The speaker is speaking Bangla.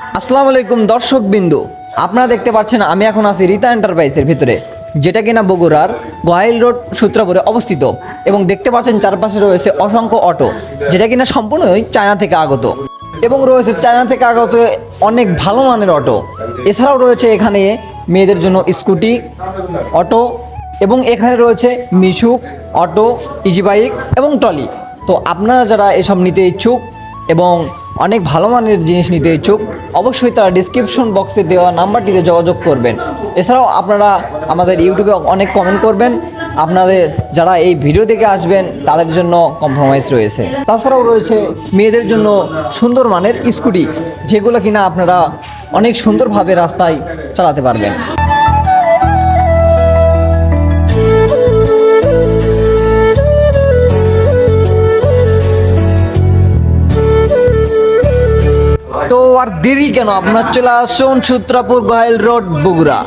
আসসালামু আলাইকুম দর্শক বিন্দু আপনারা দেখতে পাচ্ছেন আমি এখন আছি রীতা এন্টারপ্রাইজের ভিতরে, যেটা কিনা বগুড়ার গোয়াইল রোড সূত্রাপুরে অবস্থিত এবং দেখতে পাচ্ছেন চারপাশে রয়েছে অসংখ্য অটো, যেটা কিনা সম্পূর্ণই চায়না থেকে আগত এবং রয়েছে চায়না থেকে আগত অনেক ভালো মানের অটো। এছাড়াও রয়েছে এখানে মেয়েদের জন্য স্কুটি, অটো এবং এখানে রয়েছে মিশুক, অটো, ইজি বাইক এবং ট্রলি। তো আপনারা যারা এসব নিতে ইচ্ছুক এবং অনেক ভালো মানের জিনিস নিতে ইচ্ছুক, অবশ্যই তারা ডিসক্রিপশন বক্সে দেওয়া নাম্বারটিতে যোগাযোগ করবেন। এছাড়াও আপনারা আমাদের ইউটিউবে অনেক কমেন্ট করবেন। আপনাদের যারা এই ভিডিও দেখে আসবেন, তাদের জন্য কম্প্রোমাইজ রয়েছে। তাছাড়াও রয়েছে মেয়েদের জন্য সুন্দর মানের স্কুটি, যেগুলো কিনা আপনারা অনেক সুন্দরভাবে রাস্তায় চালাতে পারবেন। তো আর দেরি কেন? আপনার চলে আসুন সূত্রাপুর গয়েল রোড বগুড়া।